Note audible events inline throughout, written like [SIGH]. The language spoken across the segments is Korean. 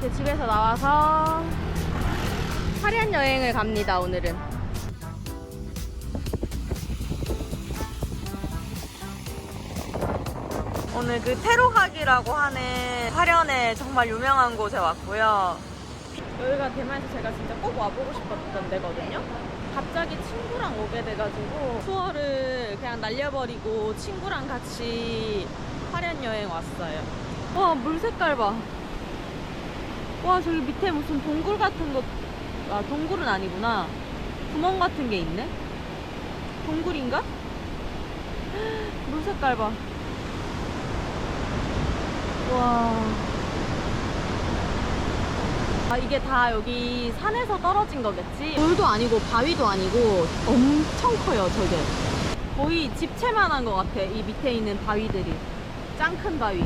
이렇게 집에서 나와서 화려한 여행을 갑니다, 오늘은. 오늘 그 테로각이라고 하는 화련에 정말 유명한 곳에 왔고요. 여기가 대만에서 제가 진짜 꼭 와보고 싶었던 데거든요. 갑자기 친구랑 오게 돼가지고 투어를 그냥 날려버리고 친구랑 같이 화련 여행 왔어요. 와, 물 색깔 봐. 와, 저기 밑에 무슨 동굴 같은 거, 아, 동굴은 아니구나. 구멍 같은 게 있네? 동굴인가? [GASPS] 물 색깔 봐. 와. 아, 이게 다 여기 산에서 떨어진 거겠지? 돌도 아니고 바위도 아니고 엄청 커요, 저게. 거의 집채만한 것 같아, 이 밑에 있는 바위들이. 짱 큰 바위.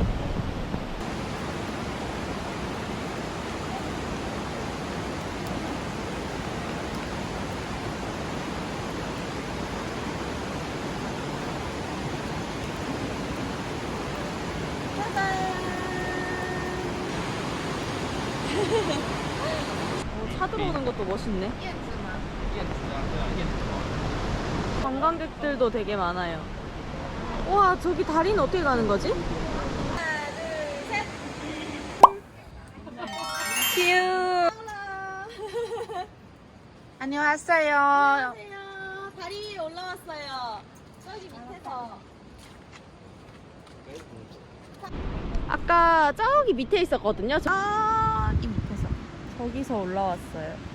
어, 차 것도 멋있네. 관광객들도 되게 많아요. 와, 저기 다리는 어떻게 가는 거지? 귀여워. 안녕하세요. 안녕하세요. 다리 위에 올라왔어요. 저기 밑에서. 아까 저기 밑에 있었거든요. 저 기 밑에서. 저기서 올라왔어요.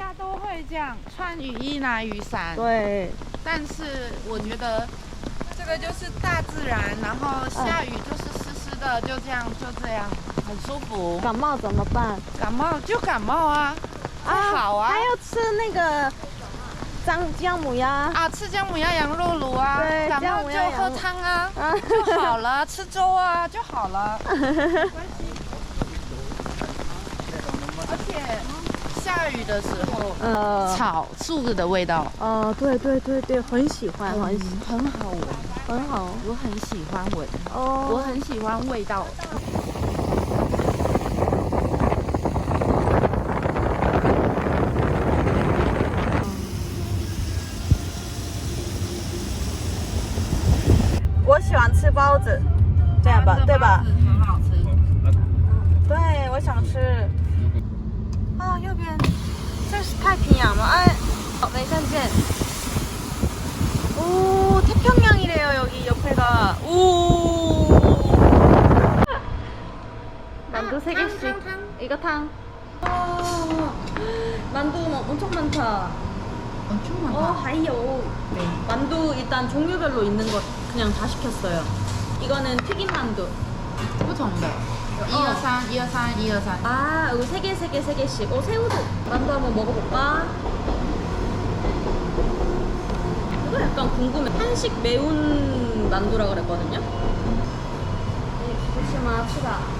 家都会这样穿雨衣拿雨伞，对.但是我觉得这个就是大自然，然后下雨就是湿湿的，就这样就这样，很舒服。感冒怎么办？感冒就感冒啊，啊好啊还要吃那个姜姜母鸭。啊，吃姜母鸭、羊肉卤啊对，感姜冒就喝汤啊，啊就好了，吃粥啊就好了。[LAUGHS] 雨的时候，呃，草树的味道哦，对对对对，很喜欢，很很好闻，很好。我很喜欢闻，哦，我很喜欢味道。 만두 세 탕, 개씩. 탕, 탕. 이거 탕. 와, 만두 막 엄청 많다. 엄청 많다. 어, 하이요. 네. 만두 일단 종류별로 있는 것 그냥 다 시켰어요. 이거는 튀김 만두. 정답. 223, 223, 223. 아, 이거 세 개, 세 개, 세 개씩. 어, 새우도. 만두 한번 먹어볼까? 이거 약간 궁금해. 한식 매운 만두라 그랬거든요. 네, 조심하시다.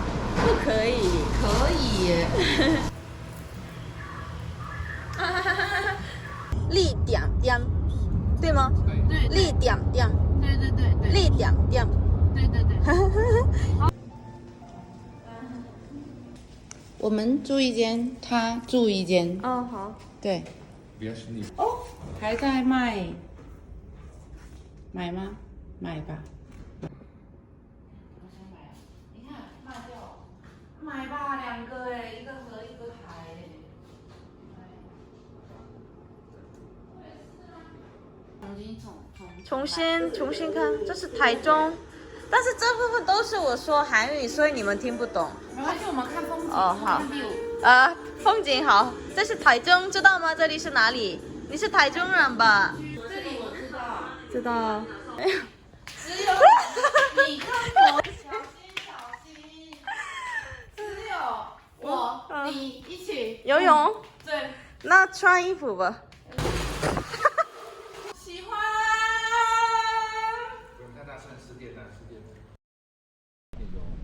不可以。可以。立点点，对吗？对立点点，对对对对立点点。对对对。[LAUGHS] 我们住一间，他住一间，哦，好。对，比较实力。还在卖，买吗？买吧。你看卖掉，买吧，两个哎，一个河一个海哎。重新重重重新重新看，这是台中，但是这部分都是我说韩语，所以你们听不懂。没关系，我们看风景。哦好啊，风景好，这是台中，知道吗？这里是哪里？你是台中人吧？这里我知道。知道。只有你看我，小心小心。只有我嗯 [LAUGHS] 你一起游泳？对，那穿衣服吧。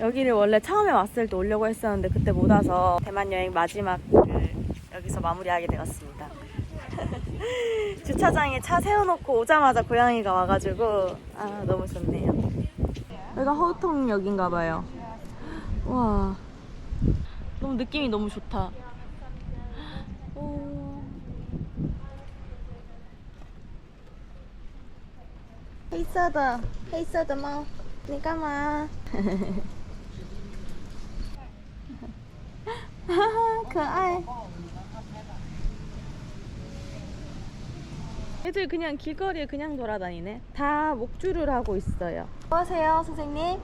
여기를 원래 처음에 왔을 때 오려고 했었는데 그때 못 와서 대만 여행 마지막을 여기서 마무리하게 되었습니다. [LAUGHS] 주차장에 차 세워놓고 오자마자 고양이가 와가지고 아 너무 좋네요. 여기가 허우통역인가 봐요. 와 너무 느낌이 너무 좋다. 오. 헤이서더 헤이서더 마 니가 마 [LAUGHS] 可爱 애들 그냥 길거리에 그냥 돌아다니네. 다 목줄을 하고 있어요. 뭐 하세요 선생님?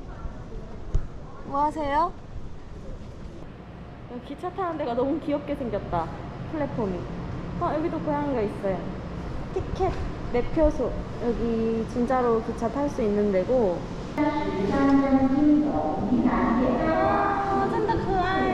뭐 하세요? 기차 타는 데가 너무 귀엽게 생겼다. 플랫폼이. 어 여기도 그 고양이가 있어요. 티켓 매표소. 여기 진짜로 기차 탈 수 있는 데고. 와, 진짜 그아이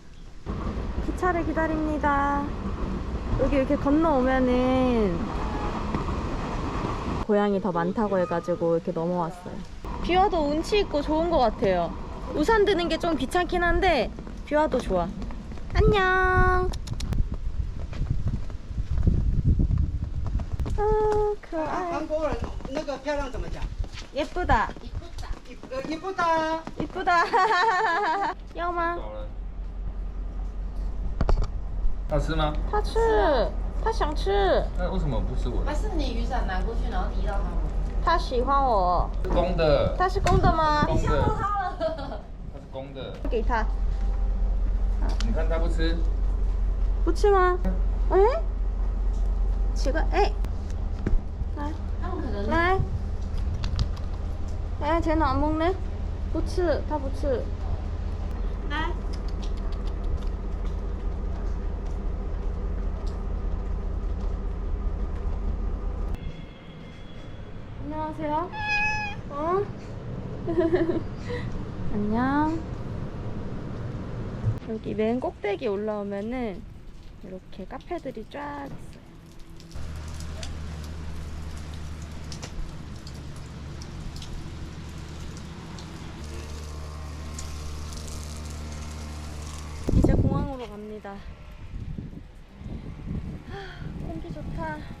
기차를 기다립니다. 여기 이렇게 건너오면은 고양이 더 많다고 해가지고 이렇게 넘어왔어요. 비 와도 운치 있고 좋은 것 같아요. 우산 드는 게 좀 귀찮긴 한데 비 와도 좋아. 안녕. 아, 可爱.韩国人那个漂亮怎么讲？ 예쁘다. 呃，你不打。 이쁘다. 要吗?走了。 他吃吗？他吃，他想吃。那为什么不吃我的？还是你雨伞拿过去，然后提到他吗？他喜欢我。公的。他是公的吗？你吓到他了。他是公的。给他。你看他不吃。不吃吗？哎、奇怪，哎、可，来，来，哎、天，前脑懵呢，不吃，他不吃。 안녕하세요. 어? [LAUGHS] 안녕. 여기 맨 꼭대기 올라오면은 이렇게 카페들이 쫙 있어요. 이제 공항으로 갑니다. 하, 공기 좋다.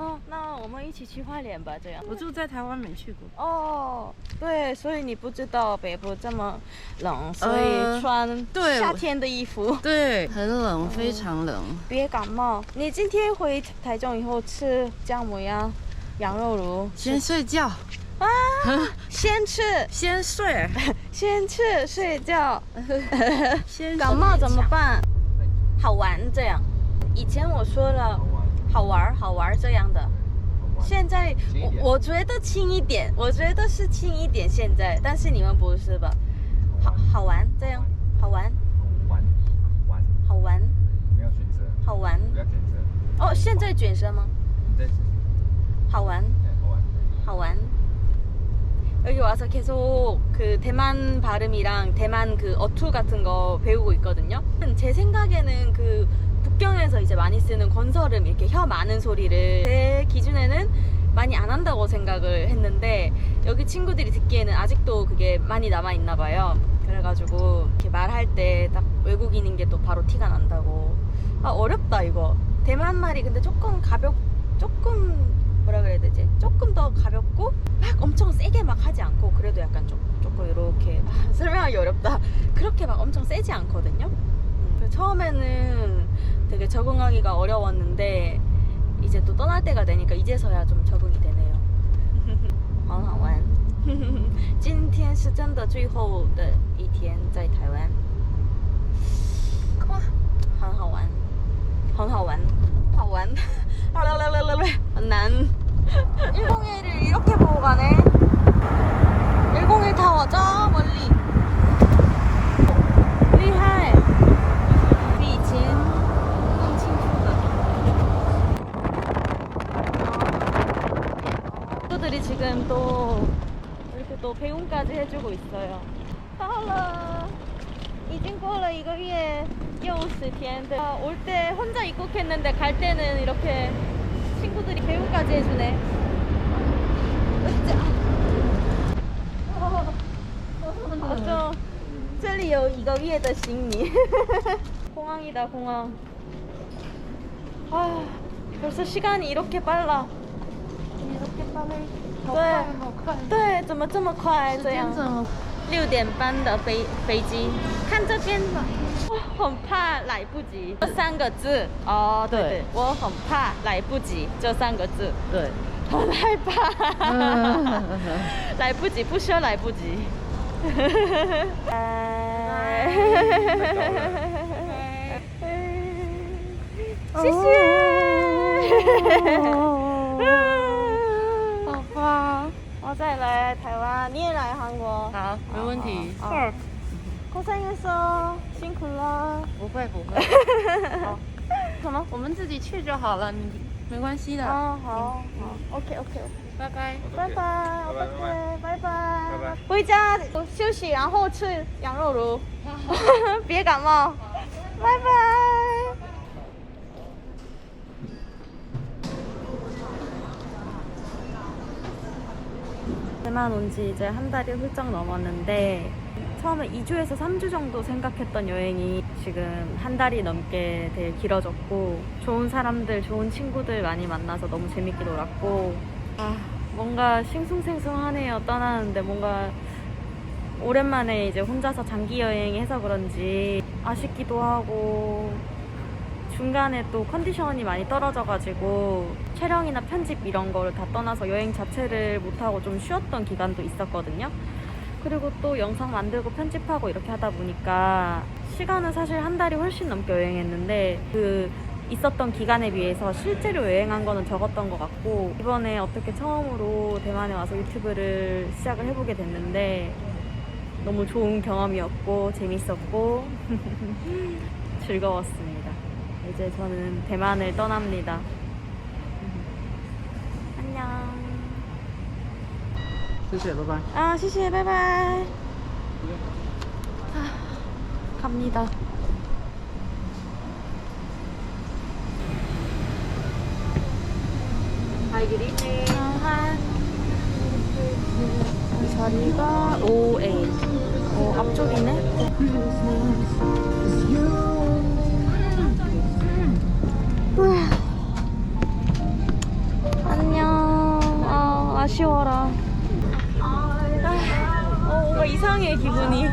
哦，那我们一起去花莲吧，这样。我住在台湾没去过，哦，对，所以你不知道北部这么冷，所呃以穿对夏天的衣服，对，很冷，非常冷。别感冒。你今天回台中以后吃姜母鸭、羊肉炉，先睡觉，啊，先吃，[LAUGHS] 先睡，[LAUGHS] 先吃，睡觉。[LAUGHS] 先感冒怎么办？好玩这样。以前我说了好玩儿好玩儿这样的，现在轻一点我我觉得轻一点，我觉得是轻一点现在，但是你们不是吧？好好玩这样，好玩玩玩，好玩没有选择，好玩不要选择，哦，现在卷舌吗？你再试试，好玩哎好玩。 하완 여기 와서 계속 그 대만 발음이랑 대만 그 어투 같은 거 배우고 있거든요. 제 생각에는 그 북경에서 이제 많이 쓰는 건설음 이렇게 혀 많은 소리를 제 기준에는 많이 안 한다고 생각을 했는데 여기 친구들이 듣기에는 아직도 그게 많이 남아 있나 봐요. 그래가지고 이렇게 말할 때 딱 외국인인 게 또 바로 티가 난다고. 아 어렵다 이거. 대만 말이 근데 조금 가볍 조금 뭐라 그래야 되지? 조금 더 가볍고 막 엄청 세게 막 하지 않고 그래도 약간 좀 조금 이렇게 아, 설명하기 어렵다. 그렇게 막 엄청 세지 않거든요. 음, 그래서 처음에는 되게 적응하기가 어려웠는데 이제 또 떠날 때가 되니까 이제서야 좀 적응이 되네요. [LAUGHS] 很好玩。今天是真的最后的一天在台湾， 배웅까지 해주고 있어요. 到了. 이진 过了一个月又十天. 올 때 혼자 입국했는데 갈 때는 이렇게 친구들이 배웅까지 해주네. 으쌰. 어, 좀, 这里有一个月的行李. [LAUGHS] 공항이다, 공항. 아, 벌써 시간이 이렇게 빨라. 이렇게 빨라. 好快，好快，对，怎么这么快？这样？六点半的飞飞机，看这边吧。我很怕来不及这三个字哦，对对对，我很怕来不及这三个字，对，很害怕。嗯 [LAUGHS] 来不及，不需要来不及。拜谢谢。[LAUGHS] 再来台湾，你也来韩国。好，没问题。好，工商业说辛苦了。不会不会。[LAUGHS] 好，什？我们自己去就好了，你没关系的。哦，好，好，OK OK。拜拜，拜拜，拜拜，拜拜，回家休息，然后吃羊肉炉，[LAUGHS] 别感冒，拜拜。 대만 온 지 이제 한 달이 훌쩍 넘었는데 처음에 2주에서 3주 정도 생각했던 여행이 지금 한 달이 넘게 되게 길어졌고 좋은 사람들, 좋은 친구들 많이 만나서 너무 재밌게 놀았고 아, 뭔가 싱숭생숭하네요 떠나는데. 뭔가 오랜만에 이제 혼자서 장기 여행해서 그런지 아쉽기도 하고 중간에 또 컨디션이 많이 떨어져가지고 촬영이나 편집 이런 거를 다 떠나서 여행 자체를 못하고 좀 쉬었던 기간도 있었거든요. 그리고 또 영상 만들고 편집하고 이렇게 하다 보니까 시간은 사실 한 달이 훨씬 넘게 여행했는데 그 있었던 기간에 비해서 실제로 여행한 거는 적었던 것 같고 이번에 어떻게 처음으로 대만에 와서 유튜브를 시작을 해보게 됐는데 너무 좋은 경험이었고 재밌었고 [LAUGHS] 즐거웠습니다. 이제 저는 대만을 떠납니다. 안녕. 谢谢，拜拜。 아, 谢谢, 바이바이. 아, 갑니다. 아하. 자리가 5A. 어, 앞쪽이네. 아, 아쉬워라. 아, 어, 뭔가 이상해, 기분이.